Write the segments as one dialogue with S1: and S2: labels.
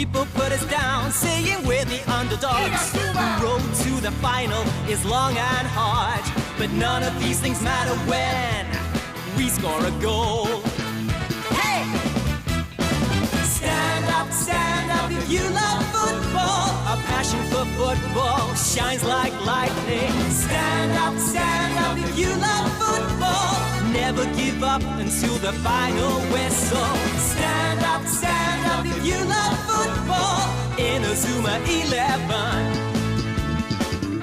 S1: People put us down, saying we're the underdogs. The road to the final is long and hard, but none of these things matter when we score a goal. Hey! Stand up, stand up if you love football. Our passion for football shines like lightning. Stand up, stand up if you love football. Never give up until the final whistle. Stand up, stand up if you love football. In a Zuma 11.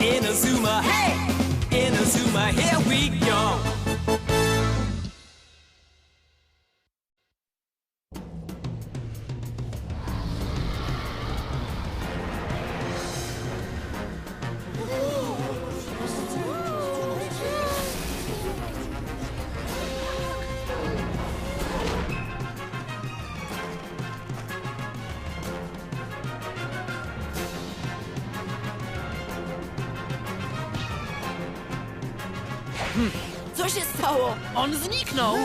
S1: In a Zuma, hey! In a Zuma, here we go.
S2: Zniknął!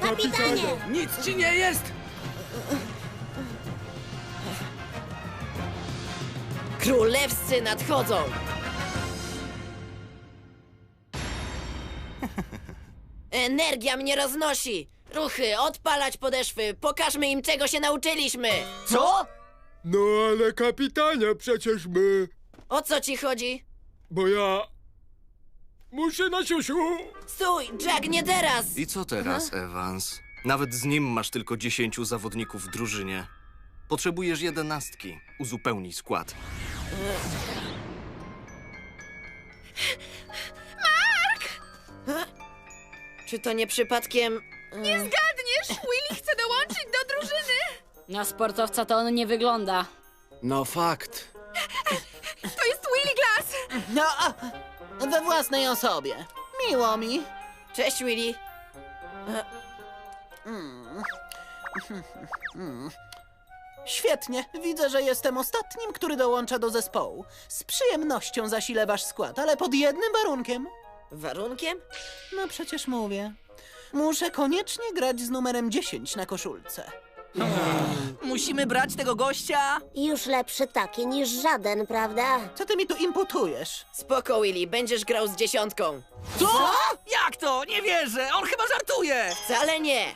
S3: Kapitanie!
S2: Nic ci nie jest!
S4: Królewscy nadchodzą! Energia mnie roznosi! Ruchy, odpalać podeszwy, pokażmy im czego się nauczyliśmy!
S1: Co?
S5: No ale kapitanie, przecież my...
S4: O co ci chodzi?
S5: Bo ja... Muszę na siusiu.
S4: Stój, Jack, nie teraz!
S6: I co teraz, Evans? Nawet z nim masz tylko 10 zawodników w drużynie. Potrzebujesz jedenastki. Uzupełnij skład.
S4: Czy to nie przypadkiem...
S7: Zgadniesz, Willy chce dołączyć do drużyny.
S8: Na sportowca to on nie wygląda.
S2: No fakt.
S7: To jest Willy Glass.
S2: No, a, we własnej osobie. Miło mi.
S4: Cześć, Willy.
S9: Świetnie. Widzę, że jestem ostatnim, który dołącza do zespołu. Z przyjemnością zasilę wasz skład, ale pod jednym warunkiem.
S4: Warunkiem?
S9: No przecież mówię. Muszę koniecznie grać z numerem 10 na koszulce.
S2: Musimy brać tego gościa.
S3: Już lepszy taki niż żaden, prawda?
S9: Co ty mi tu imputujesz?
S4: Spoko, Willy, będziesz grał z dziesiątką.
S2: Co? Jak to? Nie wierzę! On chyba żartuje!
S4: Wcale nie!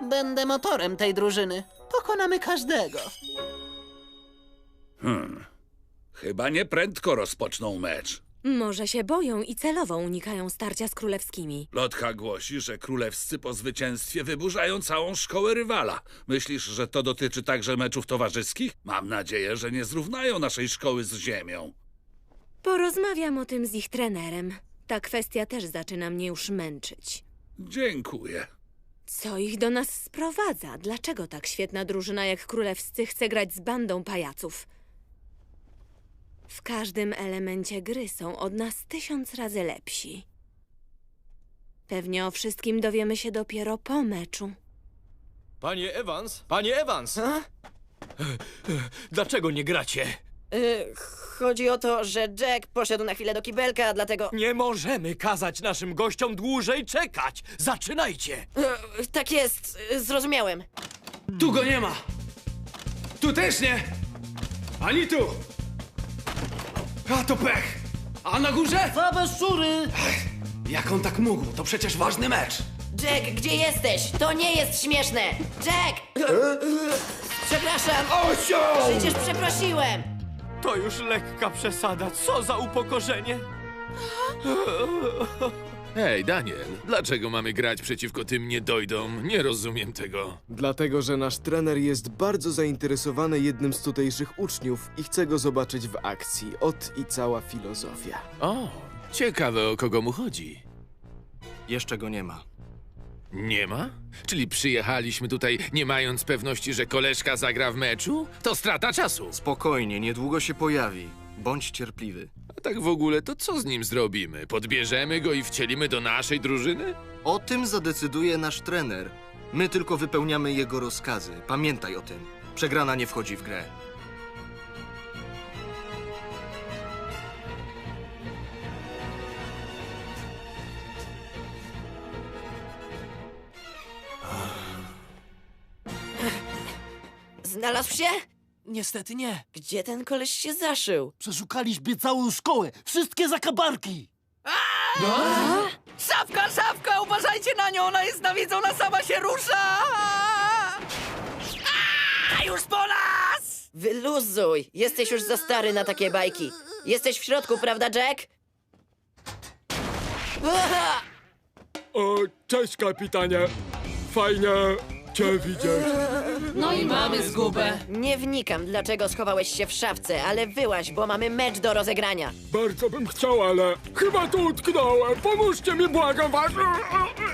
S9: Będę motorem tej drużyny. Pokonamy każdego.
S10: Chyba nie prędko rozpoczną mecz.
S7: Może się boją i celowo unikają starcia z królewskimi.
S10: Lotka głosi, że królewscy po zwycięstwie wyburzają całą szkołę rywala. Myślisz, że to dotyczy także meczów towarzyskich? Mam nadzieję, że nie zrównają naszej szkoły z ziemią.
S7: Porozmawiam o tym z ich trenerem. Ta kwestia też zaczyna mnie już męczyć.
S10: Dziękuję.
S7: Co ich do nas sprowadza? Dlaczego tak świetna drużyna jak królewscy chce grać z bandą pajaców? W każdym elemencie gry są od nas tysiąc razy lepsi. Pewnie o wszystkim dowiemy się dopiero po meczu.
S11: Panie Evans? Panie Evans! Dlaczego nie gracie?
S4: Y, chodzi o to, że Jack poszedł na chwilę do kibelka, dlatego...
S11: Nie możemy kazać naszym gościom dłużej czekać! Zaczynajcie!
S4: Y, tak jest, y, zrozumiałem.
S2: Tu go nie ma. Tu też nie. Ani tu. A to pech. A na górze?
S9: Same szczury!
S2: Jak on tak mógł? To przecież ważny mecz.
S4: Jack, gdzie jesteś? To nie jest śmieszne! Jack! Przepraszam! Przecież przeprosiłem!
S11: To już lekka przesada. Co za upokorzenie!
S12: Hej, Daniel, dlaczego mamy grać przeciwko tym niedojdom? Nie rozumiem tego.
S2: Dlatego, że nasz trener jest bardzo zainteresowany jednym z tutejszych uczniów i chce go zobaczyć w akcji. Ot i cała filozofia.
S12: O, ciekawe o kogo mu chodzi.
S6: Jeszcze go nie ma.
S12: Nie ma? Czyli przyjechaliśmy tutaj nie mając pewności, że koleżka zagra w meczu? To strata czasu.
S6: Spokojnie, niedługo się pojawi. Bądź cierpliwy.
S12: A tak w ogóle to co z nim zrobimy? Podbierzemy go i wcielimy do naszej drużyny?
S6: O tym zadecyduje nasz trener. My tylko wypełniamy jego rozkazy. Pamiętaj o tym. Przegrana nie wchodzi w grę.
S4: Znalazł się?
S13: Niestety nie.
S4: Gdzie ten koleś się zaszył?
S13: Przeszukaliśmy całą szkołę. Wszystkie zakabarki.
S14: Szafka, szafka! Uważajcie na nią! Ona jest nawiedzona, sama się rusza! A, już po nas!
S4: Wyluzuj! Jesteś już za stary na takie bajki. Jesteś w środku, prawda, Jack? Aha!
S5: O, cześć kapitanie. Fajnie cię widzieć.
S8: No i mamy zgubę.
S4: Nie wnikam, dlaczego schowałeś się w szafce, ale wyłaź, bo mamy mecz do rozegrania.
S5: Bardzo bym chciał, ale chyba tu utknąłem. Pomóżcie mi, błagam was.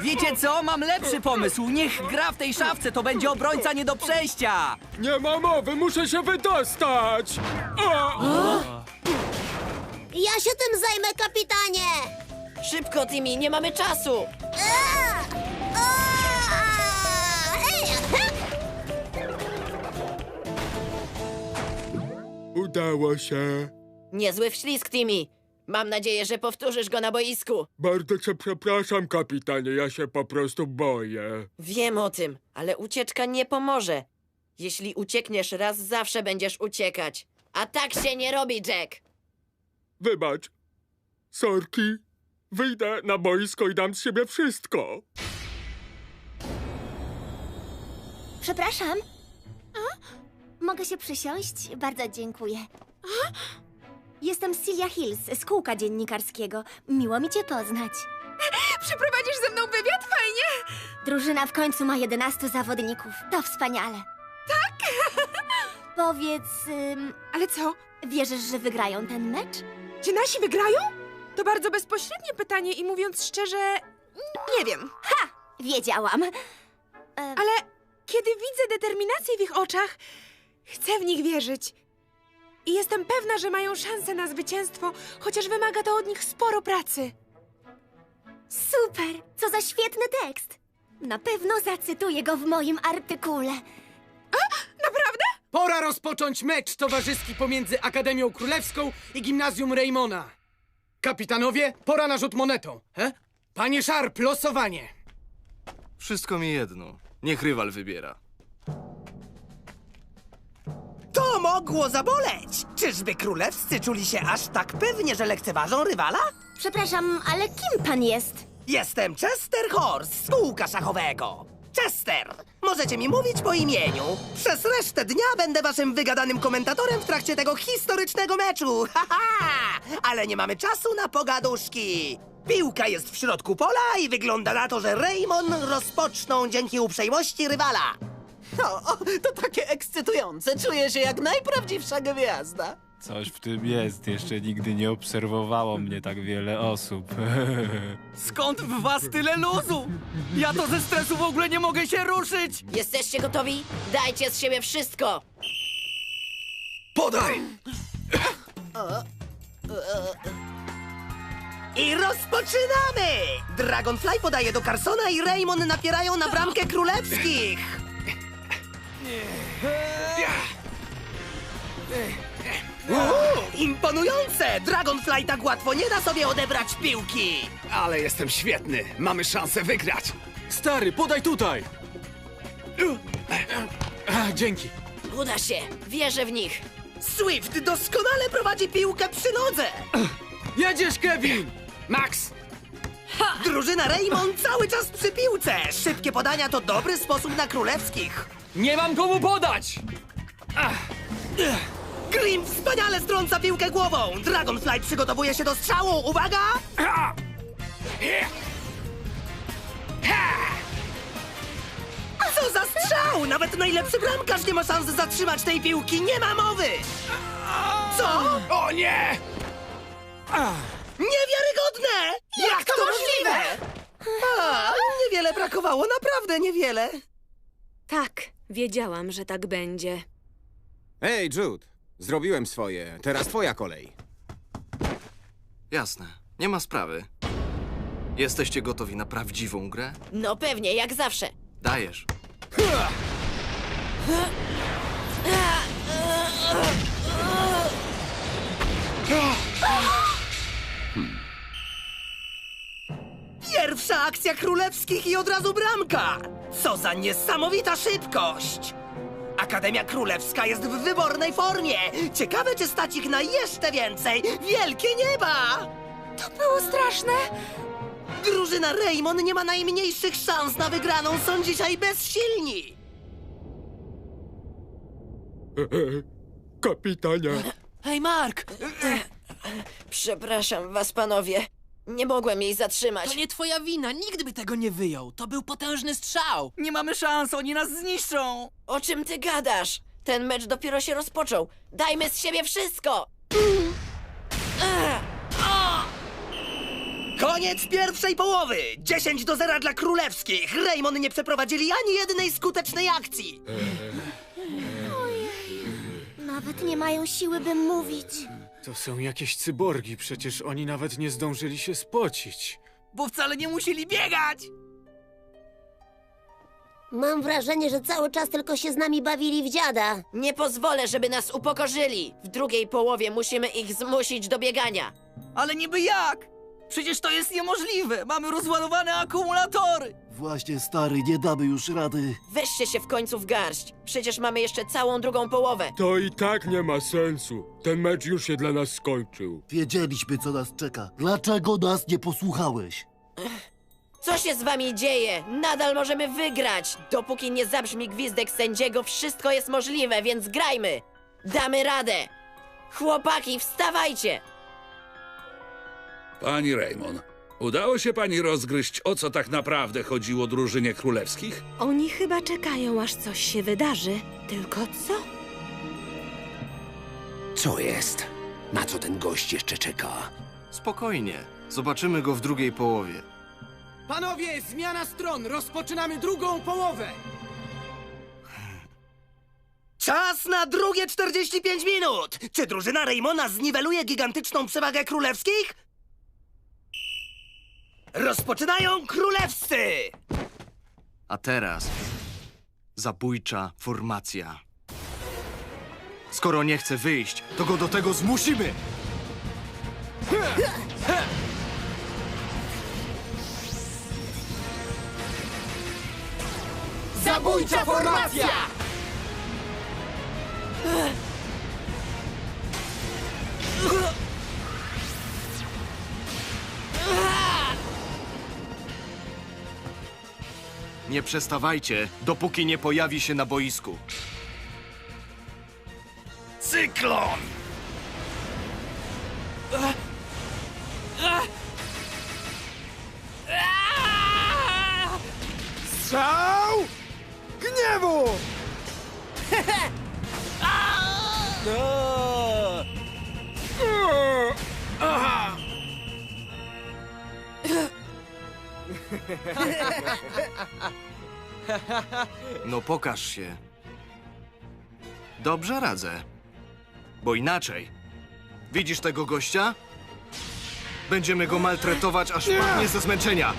S14: Wiecie co? Mam lepszy pomysł. Niech gra w tej szafce, to będzie obrońca nie do przejścia.
S5: Nie ma mowy, muszę się wydostać. A!
S3: Ja się tym zajmę, kapitanie!
S4: Szybko, Timmy, nie mamy czasu!
S3: A!
S5: Udało się.
S4: Niezły wślizg, Timmy. Mam nadzieję, że powtórzysz go na boisku.
S5: Bardzo cię przepraszam, kapitanie, ja się po prostu boję.
S4: Wiem o tym, ale ucieczka nie pomoże. Jeśli uciekniesz raz, zawsze będziesz uciekać. A tak się nie robi, Jack.
S5: Wybacz. Sorki. Wyjdę na boisko i dam z siebie wszystko.
S3: Przepraszam. Mogę się przysiąść? Bardzo dziękuję. Jestem Celia Hills z kółka dziennikarskiego. Miło mi cię poznać.
S15: Przyprowadzisz ze mną wywiad? Fajnie!
S3: Drużyna w końcu ma 11 zawodników. To wspaniale. Tak? Powiedz, ym,
S15: Ale co?
S3: wierzysz, że wygrają ten mecz?
S15: Czy nasi wygrają? To bardzo bezpośrednie pytanie i mówiąc szczerze, nie wiem.
S3: Ha! Wiedziałam.
S15: Ale kiedy widzę determinację w ich oczach, chcę w nich wierzyć. I jestem pewna, że mają szansę na zwycięstwo, chociaż wymaga to od nich sporo pracy.
S3: super! Co za świetny tekst. Na pewno zacytuję go w moim artykule.
S15: Naprawdę?
S14: Pora rozpocząć mecz towarzyski pomiędzy Akademią Królewską i Gimnazjum Raymona. Kapitanowie, pora na rzut monetą. He? Panie Sharp, losowanie.
S6: Wszystko mi jedno. Niech rywal wybiera.
S14: Mogło zaboleć! Czyżby królewscy czuli się aż tak pewnie, że lekceważą rywala?
S3: Przepraszam, ale kim pan jest?
S14: Jestem Chester Horse z kółka szachowego. Chester, możecie mi mówić po imieniu. Przez resztę dnia będę waszym wygadanym komentatorem w trakcie tego historycznego meczu. Haha! Ale nie mamy czasu na pogaduszki. Piłka jest w środku pola i wygląda na to, że Raymond rozpoczną dzięki uprzejmości rywala.
S9: O, o, to takie ekscytujące. Czuję się jak najprawdziwsza gwiazda.
S16: Coś w tym jest. Jeszcze nigdy nie obserwowało mnie tak wiele osób.
S14: Skąd w was tyle luzu? Ja to ze stresu w ogóle nie mogę się ruszyć!
S4: Jesteście gotowi? Dajcie z siebie wszystko!
S14: Podaj! I rozpoczynamy! Dragonfly podaje do Carsona i Raymond napierają na bramkę królewskich! Uuu, imponujące! Dragonfly tak łatwo nie da sobie odebrać piłki!
S17: Ale jestem świetny. Mamy szansę wygrać. Stary, podaj tutaj. A, dzięki.
S4: Uda się! Wierzę w nich!
S14: Swift doskonale prowadzi piłkę przy nodze!
S17: Jedziesz, Kevin! Max!
S14: Drużyna Raymond cały czas przy piłce! Szybkie podania to dobry sposób na królewskich!
S17: Nie mam komu podać!
S14: Grim wspaniale strąca piłkę głową! Dragonfly przygotowuje się do strzału! Uwaga! Co za strzał! Nawet najlepszy bramkarz nie ma szans zatrzymać tej piłki, nie ma mowy! Co?
S2: O nie!
S14: Niewiarygodne! Jak, to możliwe? A, niewiele brakowało, naprawdę niewiele.
S7: Tak, wiedziałam, że tak będzie.
S18: Hej, Jude, zrobiłem swoje. Teraz twoja kolej.
S6: Jasne, nie ma sprawy. Jesteście gotowi na prawdziwą grę?
S4: No pewnie, jak zawsze.
S6: Dajesz.
S14: Pierwsza akcja królewskich i od razu bramka! Co za niesamowita szybkość! Akademia Królewska jest w wybornej formie! Ciekawe, czy stać ich na jeszcze więcej! Wielkie nieba!
S3: To było straszne.
S14: Drużyna Raymond nie ma najmniejszych szans na wygraną, są dzisiaj bezsilni!
S5: Kapitanie,
S8: Hej, Mark!
S4: Przepraszam was, panowie. Nie mogłem jej
S8: To
S4: zatrzymać.
S8: nie twoja wina, nikt by tego nie wyjął. To był potężny strzał. Nie mamy szans, oni nas zniszczą.
S4: O czym ty gadasz? Ten mecz dopiero się rozpoczął. Dajmy z siebie wszystko!
S14: Koniec pierwszej połowy! 10 do 0 dla królewskich! Raymond nie przeprowadzili ani jednej skutecznej akcji!
S3: Nawet nie mają siły, by mówić.
S2: To są jakieś cyborgi, przecież oni nawet nie zdążyli się spocić.
S8: Bo wcale nie musieli biegać.
S3: Mam wrażenie, że cały czas tylko się z nami bawili w dziada.
S4: Nie pozwolę, żeby nas upokorzyli. W drugiej połowie musimy ich zmusić do biegania.
S8: Ale niby jak? Przecież to jest niemożliwe. Mamy rozładowane akumulatory.
S13: Właśnie, stary, nie damy już rady.
S4: Weźcie się w końcu w garść. Przecież mamy jeszcze całą drugą połowę.
S5: to i tak nie ma sensu. Ten mecz już się dla nas skończył.
S13: Wiedzieliśmy, co nas czeka. Dlaczego nas nie posłuchałeś?
S4: Co się z wami dzieje? Nadal możemy wygrać. Dopóki nie zabrzmi gwizdek sędziego, wszystko jest możliwe, więc grajmy. Damy radę. Chłopaki, wstawajcie.
S10: Pani Raymond, udało się pani rozgryźć, o co tak naprawdę chodziło drużynie królewskich?
S7: Oni chyba czekają, aż coś się wydarzy. Tylko co?
S11: Co jest? Na co ten gość jeszcze czeka?
S6: Spokojnie. Zobaczymy go w drugiej połowie.
S9: Panowie, zmiana stron! Rozpoczynamy drugą połowę!
S14: Czas na drugie 45 minut! Czy drużyna Raymonda zniweluje gigantyczną przewagę królewskich? Rozpoczynają królewscy!
S6: A teraz zabójcza formacja. Skoro nie chce wyjść, to go do tego zmusimy!
S9: Zabójcza formacja!
S6: Nie przestawajcie, dopóki nie pojawi się na boisku.
S10: Cyklon!
S9: Strzał! Gniewu!
S6: No pokaż się. Dobrze radzę. Bo inaczej. Widzisz tego gościa? Będziemy go maltretować, aż padnie ze zmęczenia.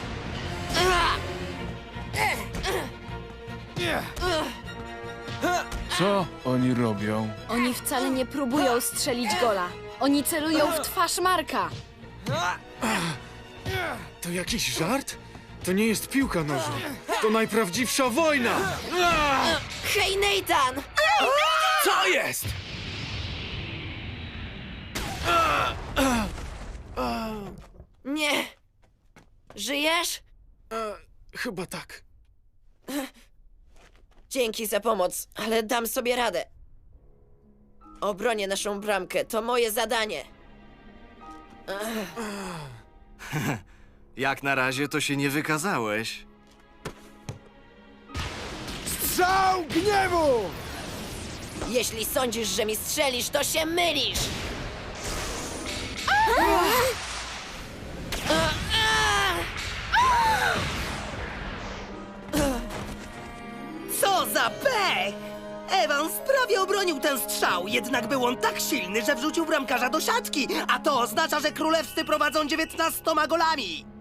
S16: Co oni robią?
S19: Oni wcale nie próbują strzelić gola. Oni celują w twarz Marka.
S2: To jakiś żart? To nie jest piłka nożna. To najprawdziwsza wojna!
S4: Hej, Nathan!
S2: Co jest?
S4: Nie. Żyjesz?
S2: E, chyba tak.
S4: Dzięki za pomoc, ale dam sobie radę. Obronię naszą bramkę, to moje zadanie.
S6: Jak na razie to się nie wykazałeś.
S1: Strzał gniewu!
S4: Jeśli sądzisz, że mi strzelisz, to się mylisz!
S14: Co za pech! Evans prawie obronił ten strzał, jednak był on tak silny, że wrzucił bramkarza do siatki, a to oznacza, że królewscy prowadzą 19 golami.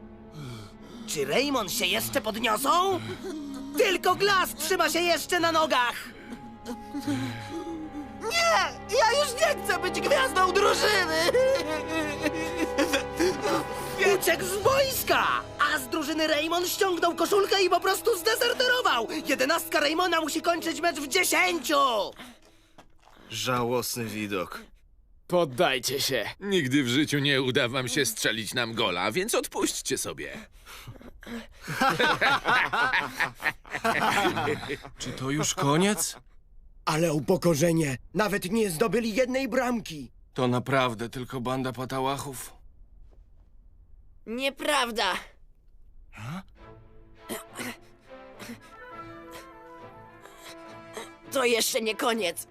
S14: Czy Raymond się jeszcze podniosą? Tylko Glass trzyma się jeszcze na nogach! Nie! Ja już nie chcę być gwiazdą drużyny! Uciekł z boiska! A z drużyny Raymond ściągnął koszulkę i po prostu zdezerterował! Jedenastka Raymona musi kończyć mecz w dziesięciu!
S6: Żałosny widok.
S12: Poddajcie się. Nigdy w życiu nie uda wam się strzelić nam gola, więc odpuśćcie sobie.
S1: Czy to już koniec? Ale upokorzenie! Nawet nie zdobyli jednej bramki! To naprawdę tylko banda patałachów?
S4: Nieprawda! To jeszcze nie koniec.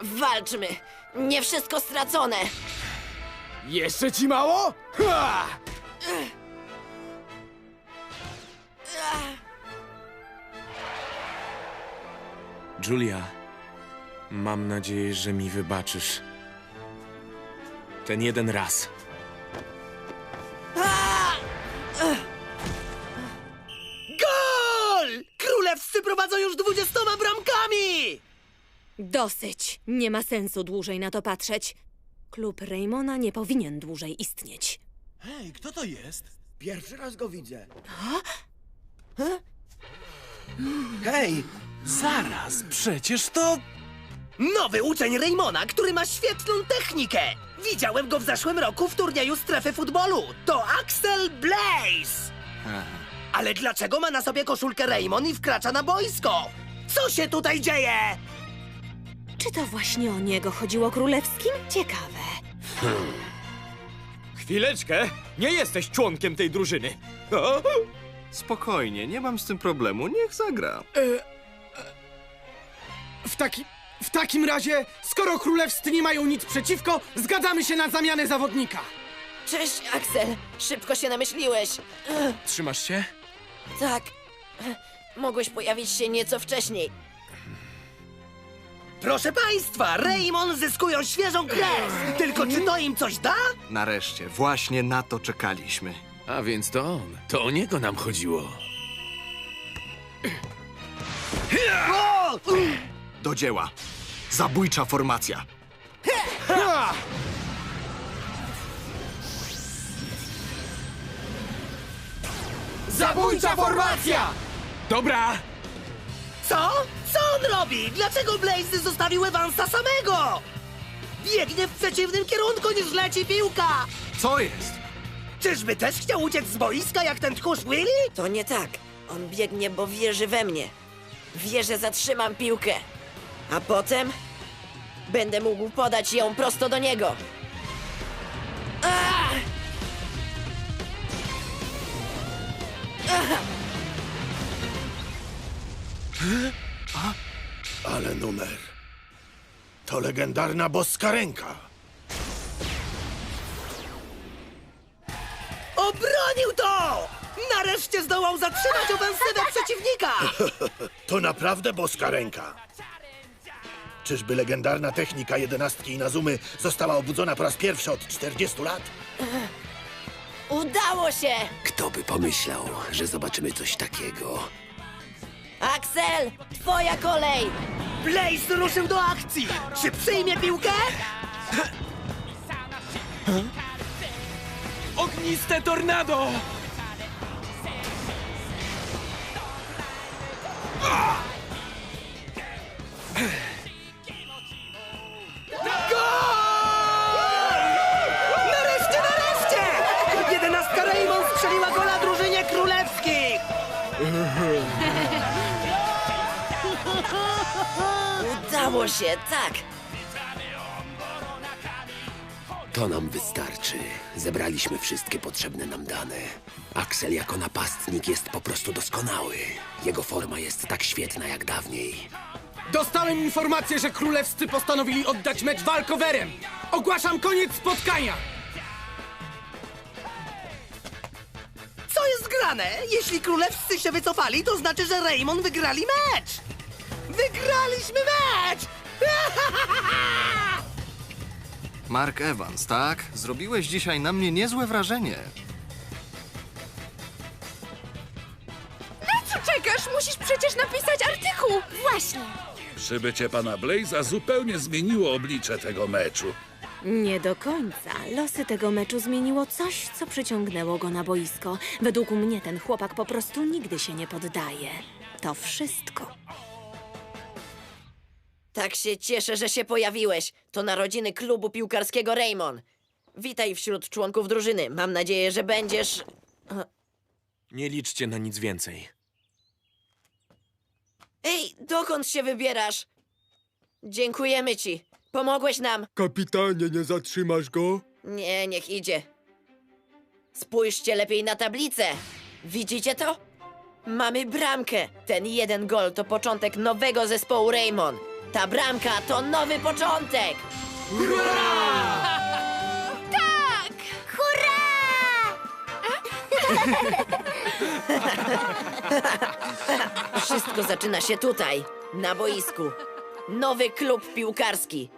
S4: Walczmy! Nie wszystko stracone!
S1: Jeszcze ci mało? Ha!
S17: Julia, mam nadzieję, że mi wybaczysz. Ten jeden raz.
S14: Gol! Królewscy prowadzą już dwudziestoma bramkami!
S7: Dosyć. Nie ma sensu dłużej na to patrzeć. Klub Raymona nie powinien dłużej istnieć.
S1: Hej, kto to jest? Pierwszy raz go widzę.
S8: Hej, zaraz, przecież to...
S14: Nowy uczeń Raymona, który ma świetną technikę! Widziałem go w zeszłym roku w turnieju strefy futbolu. To Axel Blaze! Ale dlaczego ma na sobie koszulkę Raymond i wkracza na boisko? Co się tutaj dzieje?
S7: Czy to właśnie o niego chodziło królewskim? Ciekawe.
S11: Chwileczkę! Nie jesteś członkiem tej drużyny!
S6: Spokojnie, nie mam z tym problemu, niech zagra.
S1: W, taki, w takim razie, skoro królewscy nie mają nic przeciwko, zgadzamy się na zamianę zawodnika.
S4: Cześć, Axel! Szybko się namyśliłeś.
S17: Trzymasz się?
S4: Tak. Mogłeś pojawić się nieco wcześniej.
S14: Proszę państwa, Raymond zyskują świeżą krew! Tylko czy to im coś da?
S6: Nareszcie, właśnie na to czekaliśmy.
S12: A więc to on. To o niego nam chodziło.
S6: Do dzieła. Zabójcza formacja.
S1: Zabójcza formacja!
S17: Dobra!
S14: Co? Co on robi? Dlaczego Blaze zostawił Evansa samego? Biegnie w przeciwnym kierunku niż leci piłka!
S6: Co jest?
S14: Czyżby też chciał uciec z boiska jak ten tchórz Willy?
S4: To nie tak. On biegnie, bo wierzy we mnie. Wie, że zatrzymam piłkę. A potem będę mógł podać ją prosto do niego. Ah!
S20: Ale numer. To legendarna boska ręka.
S14: Obronił to! Nareszcie zdołał zatrzymać ofensywę przeciwnika!
S20: To naprawdę boska ręka. Czyżby legendarna technika jedenastki Inazumy została obudzona po raz pierwszy od 40 lat?
S4: Udało się!
S21: Kto by pomyślał, że zobaczymy coś takiego?
S4: Axel, twoja kolej!
S14: Blaze ruszył do akcji! Czy przyjmie piłkę?
S17: Ogniste tornado!
S14: Nareszcie, nareszcie! Jedenastka Raymond strzeliła gola drużynie królewskich!
S4: Udało się, tak!
S21: To nam wystarczy. Zebraliśmy wszystkie potrzebne nam dane. Axel jako napastnik jest po prostu doskonały. Jego forma jest tak świetna jak dawniej.
S17: Dostałem informację, że królewscy postanowili oddać mecz walkowerem. Ogłaszam koniec spotkania.
S14: Co jest grane? Jeśli królewscy się wycofali, to znaczy, że Raymond wygrali mecz! Wygraliśmy mecz!
S6: Mark Evans, tak? Zrobiłeś dzisiaj na mnie niezłe wrażenie.
S19: Na co czekasz? Musisz przecież napisać artykuł!
S3: Właśnie.
S10: Przybycie pana Blaze'a zupełnie zmieniło oblicze tego meczu.
S7: Nie do końca. Losy tego meczu zmieniło coś, co przyciągnęło go na boisko. Według mnie ten chłopak po prostu nigdy się nie poddaje. To wszystko.
S4: Tak się cieszę, że się pojawiłeś. To narodziny klubu piłkarskiego Raymond. Witaj wśród członków drużyny. Mam nadzieję, że będziesz...
S17: Nie liczcie na nic więcej.
S4: Ej, dokąd się wybierasz? Dziękujemy ci. Pomogłeś nam.
S5: Kapitanie, nie zatrzymasz go?
S4: Nie, niech idzie. Spójrzcie lepiej na tablicę. Widzicie to? Mamy bramkę. Ten jeden gol to początek nowego zespołu Raymond. Ta bramka to nowy początek.
S3: Tak! Hurra!
S4: Wszystko zaczyna się tutaj, na boisku. Nowy klub piłkarski.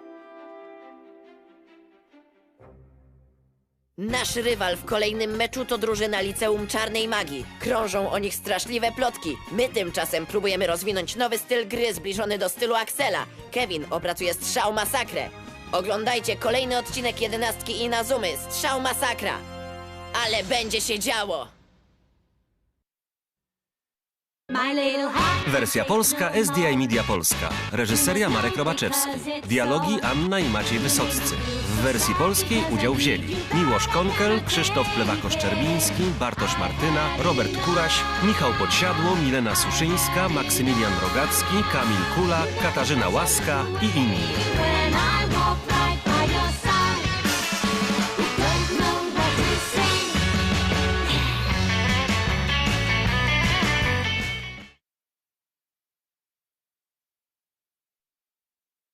S4: Nasz rywal w kolejnym meczu to drużyna Liceum Czarnej Magii. Krążą o nich straszliwe plotki. My tymczasem próbujemy rozwinąć nowy styl gry zbliżony do stylu Axela. Kevin opracuje strzał masakrę. Oglądajcie kolejny odcinek jedenastki Inazumy, strzał masakra. Ale będzie się działo!
S22: Wersja polska SDI Media Polska. Reżyseria Marek Robaczewski. Dialogi Anna i Maciej Wysoccy. W wersji polskiej udział wzięli Miłosz Konkel, Krzysztof Plewakosz-Czerbiński, Bartosz Martyna, Robert Kuraś, Michał Podsiadło, Milena Suszyńska, Maksymilian Rogacki, Kamil Kula, Katarzyna Łaska i inni.